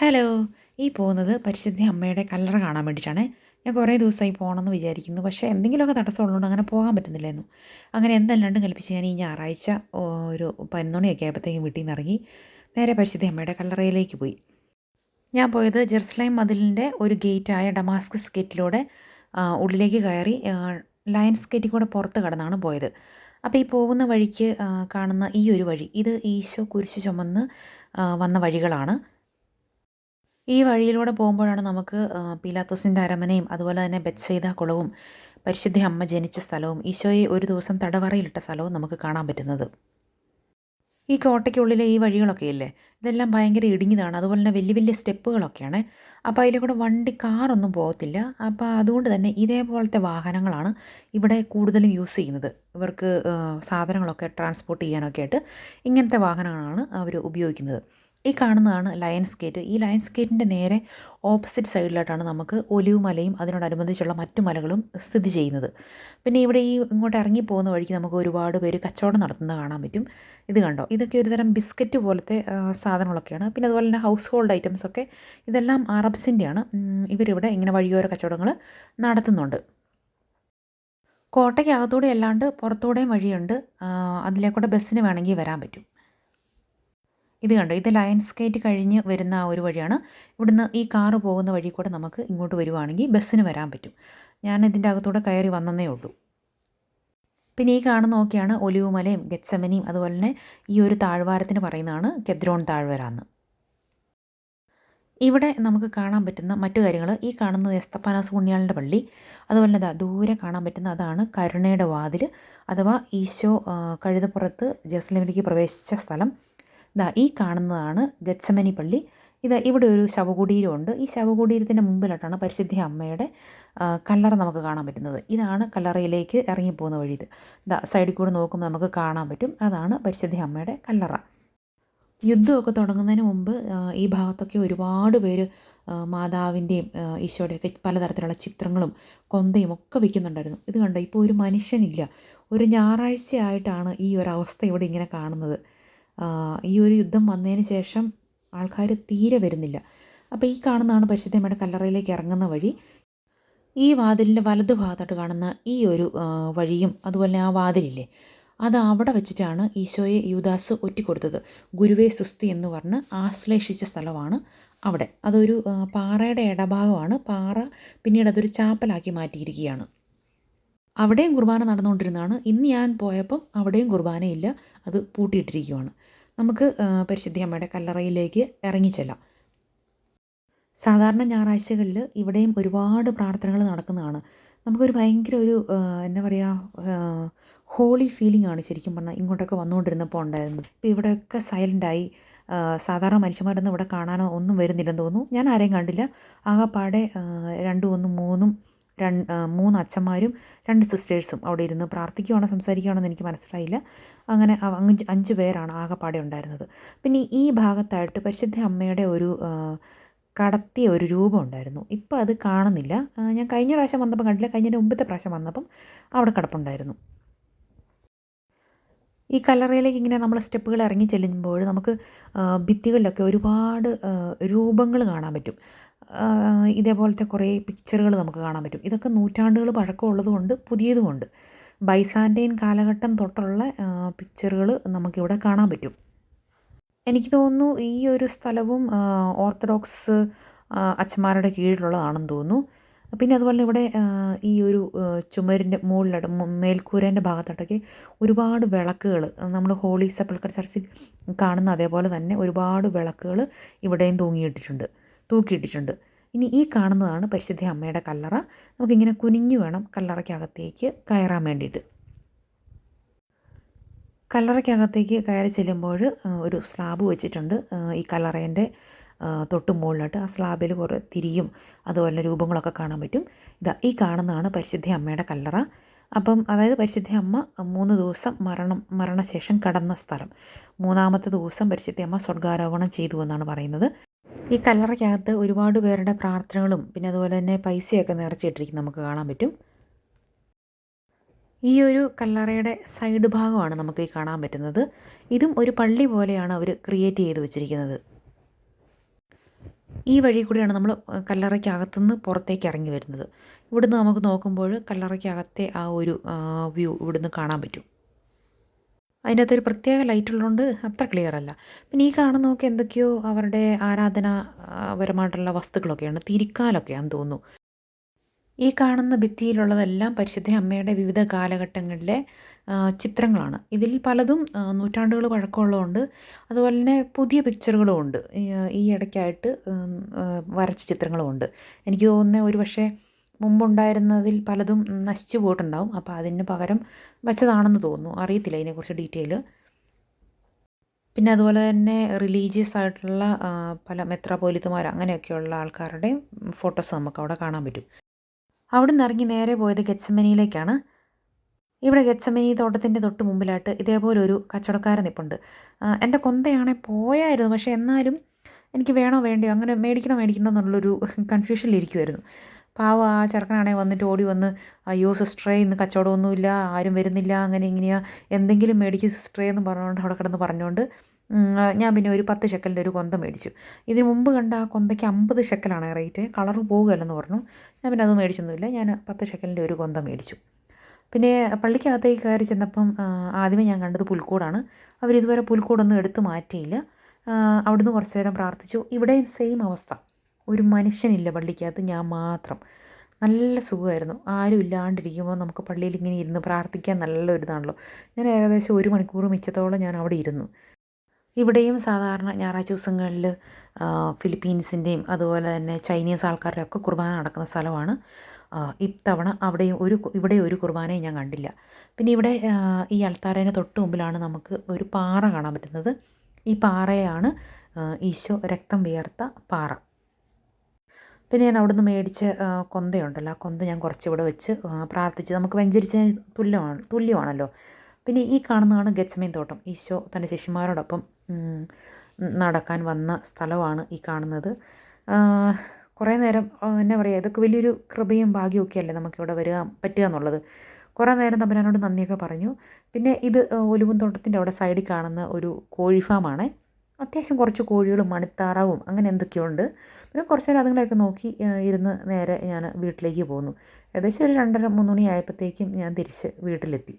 Hello ഈ പോകുന്നത് പരിശുദ്ധ അമ്മയുടെ കല്ലറ കാണാൻ വേണ്ടിയിട്ടാണ്. ഞാൻ കുറേ ദിവസമായി പോകണമെന്ന് വിചാരിക്കുന്നു. പക്ഷേ എന്തെങ്കിലുമൊക്കെ തടസ്സമുള്ളതുകൊണ്ട് അങ്ങനെ പോകാൻ പറ്റുന്നില്ലായിരുന്നു. അങ്ങനെ എന്തെല്ലാണ്ടും കൽപ്പിച്ച് ഞാൻ ഈ ഞായറാഴ്ച ഒരു പതിനൊന്നണിയൊക്കെ ആയപ്പോഴത്തേക്കും വീട്ടിൽ നിന്ന് ഇറങ്ങി നേരെ പരിശുദ്ധ അമ്മയുടെ കല്ലറയിലേക്ക് പോയി. ഞാൻ പോയത് ജെറുസലേം മതിലിന്റെ ഒരു ഗേറ്റായ ഡമാസ്കസ് ഗേറ്റിലൂടെ ഉള്ളിലേക്ക് കയറി ലയൻസ് ഗേറ്റിൽ കൂടെ പുറത്ത് കടന്നാണ് പോയത്. അപ്പോൾ ഈ പോകുന്ന വഴിക്ക് കാണുന്ന ഈ ഒരു വഴി ഇത് ഈശോ കുരിശ് ചുമന്ന് വന്ന വഴികളാണ്. ഈ വഴിയിലൂടെ പോകുമ്പോഴാണ് നമുക്ക് പീലാത്തോസിന്റെ അരമനയും അതുപോലെ തന്നെ ബെത്സൈദ കുളവും പരിശുദ്ധ അമ്മ ജനിച്ച സ്ഥലവും ഈശോയെ ഒരു ദിവസം തടവറയിലിട്ട സ്ഥലവും നമുക്ക് കാണാൻ പറ്റുന്നത്. ഈ കോട്ടയ്ക്കുള്ളിലെ ഈ വഴികളൊക്കെ ഇല്ലേ? ഇതെല്ലാം ഭയങ്കര ഇടുങ്ങിയതാണ് അതുപോലെ തന്നെ വലിയ വലിയ സ്റ്റെപ്പുകളൊക്കെയാണ്. അപ്പോൾ അതിലെ കൂടെ വണ്ടി കാറൊന്നും പോകത്തില്ല. അപ്പോൾ അതുകൊണ്ട് തന്നെ ഇതേപോലത്തെ വാഹനങ്ങളാണ് ഇവിടെ കൂടുതലും യൂസ് ചെയ്യുന്നത്. ഇവർക്ക് സാധനങ്ങളൊക്കെ ട്രാൻസ്പോർട്ട് ചെയ്യാനൊക്കെ ആയിട്ട് ഇങ്ങനത്തെ വാഹനങ്ങളാണ് അവർ ഉപയോഗിക്കുന്നത്. ഈ കാണുന്നതാണ് ലയൻസ് ഗേറ്റ് ഈ ലയൻസ് ഗേറ്റിന്റെ നേരെ ഓപ്പോസിറ്റ് സൈഡിലായിട്ടാണ് നമുക്ക് ഒലിവ് മലയും അതിനോടനുബന്ധിച്ചുള്ള മറ്റു മലകളും സ്ഥിതി ചെയ്യുന്നത്. പിന്നെ ഇവിടെ ഈ ഇങ്ങോട്ട് ഇറങ്ങി പോകുന്ന വഴിക്ക് നമുക്ക് ഒരുപാട് പേര് കച്ചവടം നടത്തുന്നത് കാണാൻ പറ്റും. ഇത് കണ്ടോ? ഇതൊക്കെ ഒരുതരം ബിസ്ക്കറ്റ് പോലത്തെ സാധനങ്ങളൊക്കെയാണ്. പിന്നെ അതുപോലെ തന്നെ ഹൗസ് ഹോൾഡ് ഐറ്റംസ് ഒക്കെ. ഇതെല്ലാം അറബ്സിന്റെയാണ് ഇവരിവിടെ ഇങ്ങനെ വഴിയോര കച്ചവടങ്ങൾ നടത്തുന്നുണ്ട്. കോട്ടയ്ക്കകത്തൂടെ അല്ലാണ്ട് പുറത്തൂടെയും വഴിയുണ്ട്. അതിലേക്കൂടെ ബസ്സിന് വേണമെങ്കിൽ വരാൻ പറ്റും. ഇത് കണ്ടോ? ഇത് ലയൻസ് ഗേറ്റ് കഴിഞ്ഞ് വരുന്ന ആ ഒരു വഴിയാണ്. ഇവിടുന്ന് ഈ കാറ് പോകുന്ന വഴി കൂടെ നമുക്ക് ഇങ്ങോട്ട് വരുവാണെങ്കിൽ ബസ്സിന് വരാൻ പറ്റും. ഞാൻ ഇതിന്റെ അകത്തൂടെ കയറി വന്നതേ ഉള്ളൂ. പിന്നെ ഈ കാണുന്ന നോക്കിയാണ് ഒലിവുമലയും ഗച്ചമനിയും അതുപോലെ തന്നെ ഈ ഒരു താഴ്വാരത്തിന് പറയുന്നതാണ് കെദ്രോൺ താഴ്വര എന്ന് ഇവിടെ നമുക്ക് കാണാൻ പറ്റുന്ന മറ്റു കാര്യങ്ങൾ. ഈ കാണുന്നത് എസ്തപ്പാനാസ് പുണ്യാളിന്റെ പള്ളി. അതുപോലെ തന്നെ ദൂരെ കാണാൻ പറ്റുന്ന അതാണ് കരുണയുടെ വാതിൽ അഥവാ ഈശോ കഴുതപ്പുറത്ത് ജെറുസലേമിലേക്ക് പ്രവേശിച്ച സ്ഥലം. ദാ ഈ കാണുന്നതാണ് ഗത്സമനി പള്ളി. ഇത് ഇവിടെ ഒരു ശവകുടീരമുണ്ട്. ഈ ശവകുടീരത്തിന്റെ മുമ്പിലായിട്ടാണ് പരിശുദ്ധ അമ്മയുടെ കല്ലറ നമുക്ക് കാണാൻ പറ്റുന്നത്. ഇതാണ് കല്ലറയിലേക്ക് ഇറങ്ങിപ്പോകുന്ന വഴി ഇത്. സൈഡിൽ കൂടെ നോക്കുമ്പോൾ നമുക്ക് കാണാൻ പറ്റും. അതാണ് പരിശുദ്ധ അമ്മയുടെ കല്ലറ. യുദ്ധമൊക്കെ തുടങ്ങുന്നതിന് മുമ്പ് ഈ ഭാഗത്തൊക്കെ ഒരുപാട് പേര് മാതാവിന്റെയും ഈശോയുടെയൊക്കെ പലതരത്തിലുള്ള ചിത്രങ്ങളും കൊന്തയും ഒക്കെ വിൽക്കുന്നുണ്ടായിരുന്നു ഇത് കണ്ടോ? ഇപ്പോൾ ഒരു മനുഷ്യനില്ല. ഒരു ഞായറാഴ്ചയായിട്ടാണ് ഈ ഒരു അവസ്ഥ ഇവിടെ ഇങ്ങനെ കാണുന്നത്. ഈ ഒരു യുദ്ധം വന്നതിന് ശേഷം ആൾക്കാർ തീരെ വരുന്നില്ല. അപ്പോൾ ഈ കാണുന്നതാണ് പരിശുദ്ധമ്മയുടെ കല്ലറയിലേക്ക് ഇറങ്ങുന്ന വഴി. ഈ വാതിലിന്റെ വലതു ഭാഗത്തായിട്ട് കാണുന്ന ഈ ഒരു വഴിയും അതുപോലെ ആ വാതിലില്ലേ അത് അവിടെ വെച്ചിട്ടാണ് ഈശോയെ യൂദാസ് ഒറ്റിക്കൊടുത്തത്. ഗുരുവേ സുസ്തി എന്ന് പറഞ്ഞ് ആശ്ലേഷിച്ച സ്ഥലമാണ് അവിടെ. അതൊരു പാറയുടെ ഇടഭാഗമാണ്. പാറ പിന്നീട് അതൊരു ചാപ്പലാക്കി മാറ്റിയിരിക്കുകയാണ്. അവിടെയും കുർബാന നടന്നുകൊണ്ടിരുന്നതാണ്. ഇന്ന് ഞാൻ പോയപ്പം അവിടെയും കുർബാനയില്ല. അത് പൂട്ടിയിട്ടിരിക്കുകയാണ് നമുക്ക് പരിശുദ്ധി അമ്മയുടെ കല്ലറയിലേക്ക് ഇറങ്ങിച്ചെല്ലാം. സാധാരണ ഞായറാഴ്ചകളിൽ ഇവിടെയും ഒരുപാട് പ്രാർത്ഥനകൾ നടക്കുന്നതാണ്. നമുക്കൊരു ഭയങ്കര ഒരു എന്താ പറയുക ഹോളി ഫീലിംഗ് ആണ് ശരിക്കും പറഞ്ഞാൽ ഇങ്ങോട്ടൊക്കെ വന്നുകൊണ്ടിരുന്നപ്പോൾ ഉണ്ടായിരുന്നു ഇപ്പോൾ ഇവിടെയൊക്കെ സൈലന്റായി സാധാരണ മനുഷ്യന്മാരൊന്നും ഇവിടെ കാണാനോ ഒന്നും വരുന്നില്ലെന്ന് തോന്നുന്നു. ഞാൻ ആരെയും കണ്ടില്ല. ആകെപ്പാടെ രണ്ടും ഒന്നും മൂന്നും രണ്ട് മൂന്ന് അച്ഛന്മാരും രണ്ട് സിസ്റ്റേഴ്സും അവിടെ ഇരുന്ന് പ്രാർത്ഥിക്കുകയാണോ സംസാരിക്കുകയാണോ എന്ന് എനിക്ക് മനസ്സിലായില്ല. അങ്ങനെ അഞ്ച് അഞ്ച് പേരാണ് ആകെപ്പാടെ ഉണ്ടായിരുന്നത്. പിന്നെ ഈ ഭാഗത്തായിട്ട് പരിശുദ്ധ അമ്മയുടെ ഒരു കടത്തിയ ഒരു രൂപം ഉണ്ടായിരുന്നു. ഇപ്പോൾ അത് കാണുന്നില്ല. ഞാൻ കഴിഞ്ഞ പ്രാവശ്യം വന്നപ്പോൾ കണ്ടില്ല. കഴിഞ്ഞതിന്റെ മുമ്പത്തെ പ്രാവശ്യം വന്നപ്പം അവിടെ കിടപ്പുണ്ടായിരുന്നു. ഈ കല്ലറയിലേക്ക് ഇങ്ങനെ നമ്മൾ സ്റ്റെപ്പുകൾ ഇറങ്ങി ചെല്ലുമ്പോൾ നമുക്ക് ഭിത്തികളിലൊക്കെ ഒരുപാട് രൂപങ്ങൾ കാണാൻ പറ്റും. ഇതേപോലത്തെ കുറേ പിക്ചറുകൾ നമുക്ക് കാണാൻ പറ്റും. ഇതൊക്കെ നൂറ്റാണ്ടുകൾ പഴക്കമുള്ളതുകൊണ്ട് പുതിയതുമുണ്ട് ബൈസാന്റൈൻ കാലഘട്ടം തൊട്ടുള്ള പിക്ചറുകൾ നമുക്കിവിടെ കാണാൻ പറ്റും. എനിക്ക് തോന്നുന്നു ഈ ഒരു സ്ഥലവും ഓർത്തഡോക്സ് അച്ഛന്മാരുടെ കീഴിലുള്ളതാണെന്ന് തോന്നുന്നു. പിന്നെ അതുപോലെ ഇവിടെ ഈ ഒരു ചുമരിന്റെ മുകളിലട മേൽക്കൂരേന്റെ ഭാഗത്തോട്ടൊക്കെ ഒരുപാട് വിളക്കുകൾ നമ്മൾ ഹോളി സെപ്പൽക്കർ ചർച്ചിൽ കാണുന്ന അതേപോലെ തന്നെ ഒരുപാട് വിളക്കുകൾ ഇവിടെയും തൂങ്ങിയിട്ടിട്ടുണ്ട്. തൂക്കിയിട്ടിട്ടുണ്ട്. ഇനി ഈ കാണുന്നതാണ് പരിശുദ്ധ അമ്മയുടെ കല്ലറ. നമുക്കിങ്ങനെ കുനിഞ്ഞു വേണം കല്ലറയ്ക്കകത്തേക്ക് കയറാൻ വേണ്ടിയിട്ട്. കല്ലറയ്ക്കകത്തേക്ക് കയറി ചെല്ലുമ്പോൾ ഒരു സ്ലാബ് വെച്ചിട്ടുണ്ട്. ഈ കല്ലറേന്റെ തൊട്ട് മുകളിലോട്ട് ആ സ്ലാബിൽ കുറേ തിരിയും അതുപോലെ രൂപങ്ങളൊക്കെ കാണാൻ പറ്റും. ഇതാ ഈ കാണുന്നതാണ് പരിശുദ്ധ അമ്മയുടെ കല്ലറ. അപ്പം അതായത് പരിശുദ്ധ അമ്മ മൂന്ന് ദിവസം മരണം മരണശേഷം കടന്ന സ്ഥലം. മൂന്നാമത്തെ ദിവസം പരിശുദ്ധ അമ്മ സ്വർഗാരോപണം ചെയ്തു എന്നാണ് പറയുന്നത്. ഈ കല്ലറയ്ക്കകത്ത് ഒരുപാട് പേരുടെ പ്രാർത്ഥനകളും പിന്നെ അതുപോലെ തന്നെ പൈസയൊക്കെ നിറച്ചിട്ടിരിക്കും നമുക്ക് കാണാൻ പറ്റും. ഈ ഒരു കല്ലറയുടെ സൈഡ് ഭാഗമാണ് നമുക്ക് ഈ കാണാൻ പറ്റുന്നത്. ഇതും ഒരു പള്ളി പോലെയാണ് അവർ ക്രിയേറ്റ് ചെയ്ത് വെച്ചിരിക്കുന്നത്. ഈ വഴി കൂടിയാണ് നമ്മൾ കല്ലറയ്ക്കകത്തുനിന്ന് പുറത്തേക്ക് ഇറങ്ങി വരുന്നത്. ഇവിടുന്ന് നമുക്ക് നോക്കുമ്പോൾ കല്ലറയ്ക്കകത്തെ ആ ഒരു വ്യൂ ഇവിടുന്ന് കാണാൻ പറ്റും. അതിനകത്തൊരു പ്രത്യേക ലൈറ്റ് ഉള്ളതുകൊണ്ട് അത്ര ക്ലിയർ അല്ല പിന്നെ ഈ കാണുന്നതൊക്കെ എന്തൊക്കെയോ അവരുടെ ആരാധനാപരമായിട്ടുള്ള വസ്തുക്കളൊക്കെയാണ് തിരിക്കാലൊക്കെയാണെന്ന് തോന്നുന്നു. ഈ കാണുന്ന ഭിത്തിയിലുള്ളതെല്ലാം പരിശുദ്ധ അമ്മയുടെ വിവിധ കാലഘട്ടങ്ങളിലെ ചിത്രങ്ങളാണ്. ഇതിൽ പലതും നൂറ്റാണ്ടുകൾ പഴക്കമുള്ളതുകൊണ്ട് അതുപോലെ തന്നെ പുതിയ പിക്ചറുകളും ഉണ്ട് ഈ ഇടയ്ക്കായിട്ട് വരച്ച ചിത്രങ്ങളും ഉണ്ട് എനിക്ക് തോന്നുന്ന ഒരു പക്ഷേ മുമ്പുണ്ടായിരുന്നതിൽ പലതും നശിച്ചു പോയിട്ടുണ്ടാവും. അപ്പോൾ അതിന് പകരം വെച്ചതാണെന്ന് തോന്നുന്നു. അറിയത്തില്ല ഇതിനെക്കുറിച്ച് ഡീറ്റെയിൽ പിന്നെ അതുപോലെ തന്നെ റിലീജിയസ് ആയിട്ടുള്ള പല മെത്രാപോലിത്തമാർ അങ്ങനെയൊക്കെയുള്ള ആൾക്കാരുടെ ഫോട്ടോസ് നമുക്ക് അവിടെ കാണാൻ പറ്റും. അവിടെ നിന്ന് ഇറങ്ങി നേരെ പോയത് ഗച്ചമനിയിലേക്കാണ് ഇവിടെ ഗച്ചമനി തോട്ടത്തിന്റെ തൊട്ട് മുമ്പിലായിട്ട് ഇതേപോലെ ഒരു കച്ചവടക്കാരൻ നിൽപ്പുണ്ട് എന്റെ കൊന്തയാണെ പോയായിരുന്നു. പക്ഷേ എന്നാലും എനിക്ക് വേണോ വേണ്ടയോ അങ്ങനെ മേടിക്കണോ മേടിക്കണോ എന്നുള്ളൊരു കൺഫ്യൂഷനിലിരിക്കുമായിരുന്നു പാവം ആ ചെറുക്കനാണെങ്കിൽ വന്നിട്ട് ഓടി വന്ന് അയ്യോ സിസ്റ്ററേ ഇന്ന് കച്ചവടമൊന്നുമില്ല ആരും വരുന്നില്ല അങ്ങനെ ഇങ്ങനെയാ എന്തെങ്കിലും മേടിക്ക് സിസ്റ്ററേ എന്ന് പറഞ്ഞുകൊണ്ട് അവിടെ കിടന്ന് പറഞ്ഞുകൊണ്ട് ഞാൻ പിന്നെ ഒരു പത്ത് ഷെക്കലിന്റെ ഒരു കൊന്ത മേടിച്ചു. ഇതിന് മുമ്പ് കണ്ട ആ കൊന്തയ്ക്ക് അമ്പത് ഷെക്കലാണ് റേറ്റ് കളർ പോകുകയല്ലെന്ന് പറഞ്ഞു. ഞാൻ പിന്നെ അത് മേടിച്ചൊന്നുമില്ല ഞാൻ പത്ത് ഷെക്കലിന്റെ ഒരു കൊന്ത മേടിച്ചു. പിന്നെ പള്ളിക്കകത്തേക്ക് കയറി ചെന്നപ്പം ആദ്യമേ ഞാൻ കണ്ടത് പുൽക്കൂടാണ്. അവരിതുവരെ പുൽക്കൂടൊന്നും എടുത്തു മാറ്റിയില്ല. അവിടുന്ന് കുറച്ച് നേരം പ്രാർത്ഥിച്ചു. ഇവിടെയും സെയിം അവസ്ഥ. ഒരു മനുഷ്യനില്ല പള്ളിക്കകത്ത് ഞാൻ മാത്രം. നല്ല സുഖമായിരുന്നു. ആരും ഇല്ലാണ്ടിരിക്കുമ്പോൾ നമുക്ക് പള്ളിയിൽ ഇങ്ങനെ ഇരുന്ന് പ്രാർത്ഥിക്കാൻ നല്ല ഒരിതാണല്ലോ ഞാൻ ഏകദേശം ഒരു മണിക്കൂർ മിച്ചത്തോളം ഞാൻ അവിടെ ഇരുന്നു. ഇവിടെയും സാധാരണ ഞായറാഴ്ച ദിവസങ്ങളിൽ ഫിലിപ്പീൻസിന്റെയും അതുപോലെ തന്നെ ചൈനീസ് ആൾക്കാരുടെ ഒക്കെ കുർബാന നടക്കുന്ന സ്ഥലമാണ്. ഇത്തവണ അവിടെയും ഒരു ഇവിടെ ഒരു കുർബാനയും ഞാൻ കണ്ടില്ല. പിന്നെ ഇവിടെ ഈ അൾത്താരേനെ തൊട്ട് മുമ്പിലാണ് നമുക്ക് ഒരു പാറ കാണാൻ പറ്റുന്നത്. ഈ പാറയാണ് ഈശോ രക്തം വിയർത്ത പാറ. പിന്നെ ഞാൻ അവിടുന്ന് മേടിച്ച കൊന്തയുണ്ടല്ലോ. ആ കൊന്ത ഞാൻ കുറച്ചിവിടെ വെച്ച് പ്രാർത്ഥിച്ച്. നമുക്ക് വെഞ്ചരിച്ചതിന് തുല്യമാണ് തുല്യമാണല്ലോ. പിന്നെ ഈ കാണുന്നതാണ് ഗച്ചമീൻ തോട്ടം. ഈശോ തന്റെ ശിഷ്യന്മാരോടൊപ്പം നടക്കാൻ വന്ന സ്ഥലമാണ് ഈ കാണുന്നത്. കുറേ നേരം എന്നാ പറയുക ഇതൊക്കെ വലിയൊരു കൃപയും ഭാഗ്യമൊക്കെ അല്ലേ നമുക്കിവിടെ വരിക പറ്റുക എന്നുള്ളത്. കുറേ നേരം തമ്പുരാനോട് നന്ദിയൊക്കെ പറഞ്ഞു. പിന്നെ ഇത് ഒലുവും തോട്ടത്തിന്റെ അവിടെ സൈഡിൽ കാണുന്ന ഒരു കോഴി ഫാമാണ്. അത്യാവശ്യം കുറച്ച് കോഴികളും മണിത്താറാവും അങ്ങനെ എന്തൊക്കെയോ ഉണ്ട് പിന്നെ കുറച്ച് നേരം അതുങ്ങളെയൊക്കെ നോക്കി ഇരുന്ന് നേരെ ഞാൻ വീട്ടിലേക്ക് പോന്നു. ഏകദേശം ഒരു രണ്ടര മൂന്ന് മണി ആയപ്പോഴത്തേക്കും ഞാൻ തിരിച്ച് വീട്ടിലെത്തി.